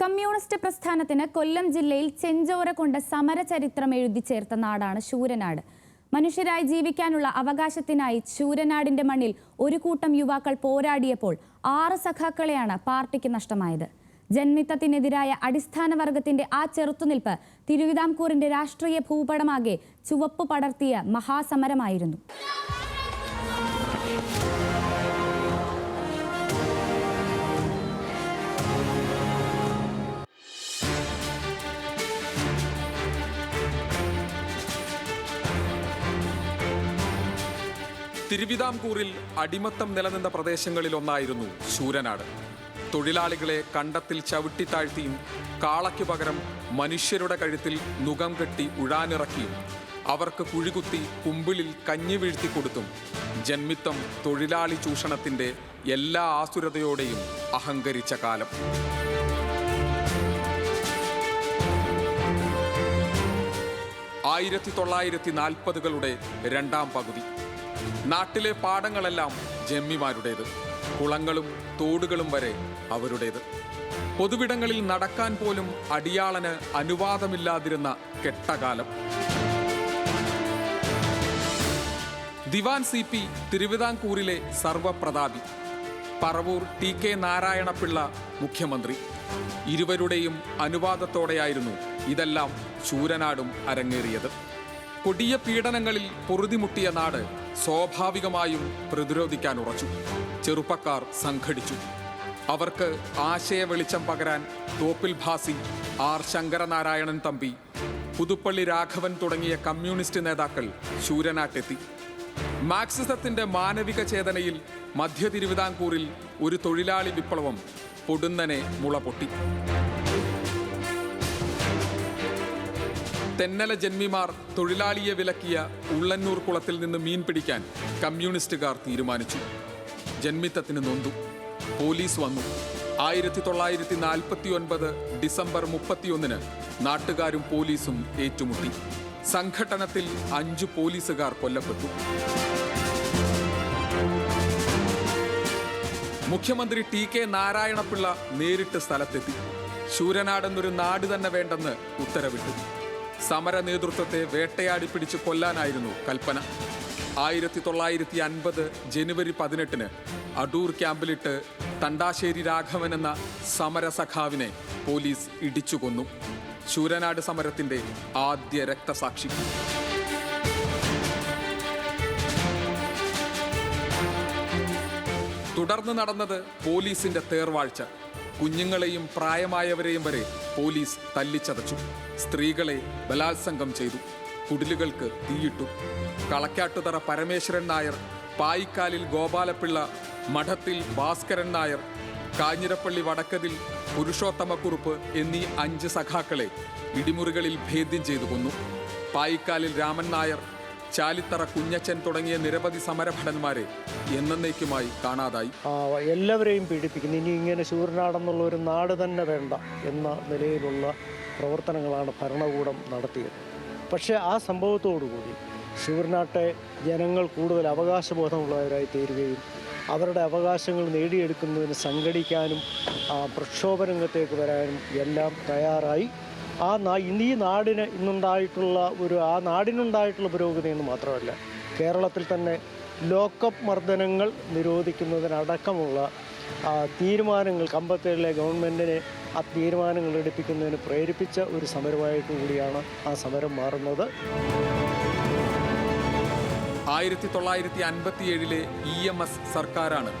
Communist പ്രസ്ഥാനത്തിന് കൊല്ലം ജില്ലയിൽ ചെഞ്ചോര കൊണ്ട് സമരചരിത്രം എഴുതി ചേർത്ത നാടാണ് ശൂരനാട്. മനുഷ്യരായി ജീവിക്കാനുള്ള അവകാശത്തിനായി ശൂരനാടിന്റെ മണ്ണിൽ ഒരു കൂട്ടം യുവാക്കൾ പോരാടിയപ്പോൾ ആറ് സഖാക്കളെയാണ് പാർട്ടിക്ക് നഷ്ടമായത്. ജന്മിത്തത്തിനെതിരായ അടിസ്ഥാന വർഗത്തിന്റെ ആ ചെറുത്തുനിൽപ്പ് തിരുവിതാംകൂറിന്റെ രാഷ്ട്രീയ ഭൂപടമാകെ ചുവപ്പ് പടർത്തിയ മഹാസമരമായിരുന്നു. തിരുവിതാംകൂറിൽ അടിമത്തം നിലനിന്ന പ്രദേശങ്ങളിലൊന്നായിരുന്നു ശൂരനാട്. തൊഴിലാളികളെ കണ്ടത്തിൽ ചവിട്ടിത്താഴ്ത്തിയും കാളയ്ക്കു പകരം മനുഷ്യരുടെ കഴുത്തിൽ നുകം കെട്ടി ഉഴാനിറക്കിയും അവർക്ക് കുഴികുത്തി കുമ്പിളിൽ കഞ്ഞി വീഴ്ത്തി കൊടുത്തും ജന്മിത്തം തൊഴിലാളി ചൂഷണത്തിന്റെ എല്ലാ ആസുരതയോടെയും അഹങ്കരിച്ച കാലം. ആയിരത്തി തൊള്ളായിരത്തി നാൽപ്പതുകളുടെ രണ്ടാം പകുതി. നാട്ടിലെ പാടങ്ങളെല്ലാം ജമ്മിമാരുടേത്. കുളങ്ങളും തോടുകളും വരെ അവരുടേത്. പൊതുവിടങ്ങളിൽ നടക്കാൻ പോലും അടിയാളന് അനുവാദമില്ലാതിരുന്ന കെട്ടകാലം. ദിവാൻ സി പി തിരുവിതാംകൂറിലെ സർവപ്രതാപി. പറവൂർ ടി കെ നാരായണപിള്ള മുഖ്യമന്ത്രി. ഇരുവരുടെയും അനുവാദത്തോടെയായിരുന്നു ഇതെല്ലാം ശൂരനാടും അരങ്ങേറിയത്. കൊടിയ പീഡനങ്ങളിൽ പൊറുതിമുട്ടിയ നാട് സ്വാഭാവികമായും പ്രതിരോധിക്കാൻ ഉറച്ചു. ചെറുപ്പക്കാർ സംഘടിച്ചു. അവർക്ക് ആശയ വെളിച്ചം പകരാൻ തോപ്പിൽ ഭാസി ആർ ശങ്കരനാരായണൻ തമ്പി പുതുപ്പള്ളി രാഘവൻ തുടങ്ങിയ കമ്മ്യൂണിസ്റ്റ് നേതാക്കൾ ശൂരനാട്ടെത്തി. മാർക്സിസത്തിന്റെ മാനവിക ചേതനയിൽ മധ്യ തിരുവിതാംകൂറിൽ ഒരു തൊഴിലാളി വിപ്ലവം പൊടുന്നനെ മുളപൊട്ടി. തെന്നല ജന്മിമാർ തൊഴിലാളിയെ വിലക്കിയ ഉള്ളന്നൂർ കുളത്തിൽ നിന്ന് മീൻ പിടിക്കാൻ കമ്മ്യൂണിസ്റ്റുകാർ തീരുമാനിച്ചു. ജന്മിത്തത്തിന് നൊന്തു. പോലീസ് വന്നു. ആയിരത്തി തൊള്ളായിരത്തി നാൽപ്പത്തി ഒൻപത് ഡിസംബർ മുപ്പത്തിയൊന്നിന് നാട്ടുകാരും പോലീസും ഏറ്റുമുട്ടി. സംഘട്ടനത്തിൽ അഞ്ചു പോലീസുകാർ കൊല്ലപ്പെട്ടു. മുഖ്യമന്ത്രി ടി കെ നാരായണപിള്ള നേരിട്ട് സ്ഥലത്തെത്തി. ശൂരനാടെന്നൊരു നാട് തന്നെ വേണ്ടെന്ന് ഉത്തരവിട്ടു. സമര നേതൃത്വത്തെ വേട്ടയാടി പിടിച്ച് കൊല്ലാനായിരുന്നു കൽപ്പന. ആയിരത്തി തൊള്ളായിരത്തി അൻപത് ജനുവരി പതിനെട്ടിന് അടൂർ ക്യാമ്പിലിട്ട് തണ്ടാശ്ശേരി രാഘവൻ എന്ന സമരസഖാവിനെ പോലീസ് ഇടിച്ചു കൊന്നു. ശൂരനാട് സമരത്തിന്റെ ആദ്യ രക്തസാക്ഷി. തുടർന്ന് നടന്നത് പോലീസിന്റെ തേർവാഴ്ച. കുഞ്ഞുങ്ങളെയും പ്രായമായവരെയും വരെ പോലീസ് തല്ലിച്ചതച്ചു. സ്ത്രീകളെ ബലാത്സംഗം ചെയ്തു. കുടിലുകൾക്ക് തീയിട്ടു. കളക്കാട്ടുതറ പരമേശ്വരൻ നായർ പായിക്കാലിൽ ഗോപാലപിള്ള മഠത്തിൽ ഭാസ്കരൻ നായർ കാഞ്ഞിരപ്പള്ളി വടക്കതിൽ പുരുഷോത്തമക്കുറുപ്പ് എന്നീ അഞ്ച് സഖാക്കളെ ഇടിമുറികളിൽ ഭേദ്യം ചെയ്തു കൊന്നു. പായിക്കാലിൽ രാമൻ നായർ ചാലിത്തറ കുഞ്ഞച്ചൻ തുടങ്ങിയ നിരവധി സമരഭടന്മാരെ എന്നേക്കുമായി കാണാതായി. എല്ലാവരെയും പീഡിപ്പിക്കുന്നു. ഇനി ഇങ്ങനെ ശൂരനാടെന്നുള്ള ഒരു നാട് തന്നെ വേണ്ട എന്ന നിലയിലുള്ള പ്രവർത്തനങ്ങളാണ് ഭരണകൂടം നടത്തിയത്. പക്ഷേ ആ സംഭവത്തോടുകൂടി ശൂരനാട്ടെ ജനങ്ങൾ കൂടുതൽ അവകാശബോധമുള്ളവരായി തീരുകയും അവരുടെ അവകാശങ്ങൾ നേടിയെടുക്കുന്നതിന് സംഘടിക്കാനും ആ, പ്രക്ഷോഭരംഗത്തേക്ക് വരാനും എല്ലാം തയ്യാറായി. ആ നാ ഈ നാടിന് ഇന്നുണ്ടായിട്ടുള്ള ഒരു ആ നാടിനുണ്ടായിട്ടുള്ള പുരോഗതി എന്ന് മാത്രമല്ല കേരളത്തിൽ തന്നെ ലോക്കപ്പ് മർദ്ദനങ്ങൾ നിരോധിക്കുന്നതിനടക്കമുള്ള തീരുമാനങ്ങൾ കമ്പത്തേഴിലെ ഗവൺമെന്റിനെ ആ തീരുമാനങ്ങൾ എടുപ്പിക്കുന്നതിന് പ്രേരിപ്പിച്ച ഒരു സമരമായിട്ട് കൂടിയാണ് ആ സമരം മാറുന്നത്. ആയിരത്തി തൊള്ളായിരത്തി അൻപത്തിയേഴിലെ ഇ എം എസ് സർക്കാരാണ്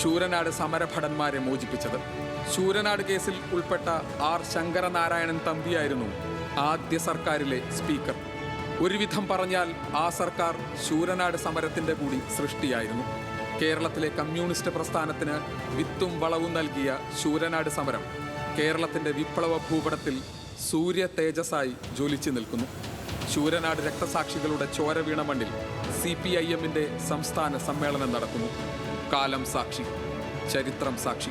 ശൂരനാട് സമരഭടന്മാരെ മോചിപ്പിച്ചത്. ശൂരനാട് കേസിൽ ഉൾപ്പെട്ട ആർ ശങ്കരനാരായണൻ തമ്പിയായിരുന്നു ആദ്യ സർക്കാരിലെ സ്പീക്കർ. ഒരുവിധം പറഞ്ഞാൽ ആ സർക്കാർ ശൂരനാട് സമരത്തിന്റെ കൂടി സൃഷ്ടിയായിരുന്നു. കേരളത്തിലെ കമ്മ്യൂണിസ്റ്റ് പ്രസ്ഥാനത്തിന് വിത്തും വളവും നൽകിയ ശൂരനാട് സമരം കേരളത്തിന്റെ വിപ്ലവ ഭൂപടത്തിൽ സൂര്യ തേജസ്സായി ജ്വലിച്ചു നിൽക്കുന്നു. ശൂരനാട് രക്തസാക്ഷികളുടെ ചോര വീണ മണ്ണിൽ സി പി ഐ എമ്മിന്റെ സംസ്ഥാന സമ്മേളനം നടക്കുന്നു. കാലം സാക്ഷി ചരിത്രം സാക്ഷി.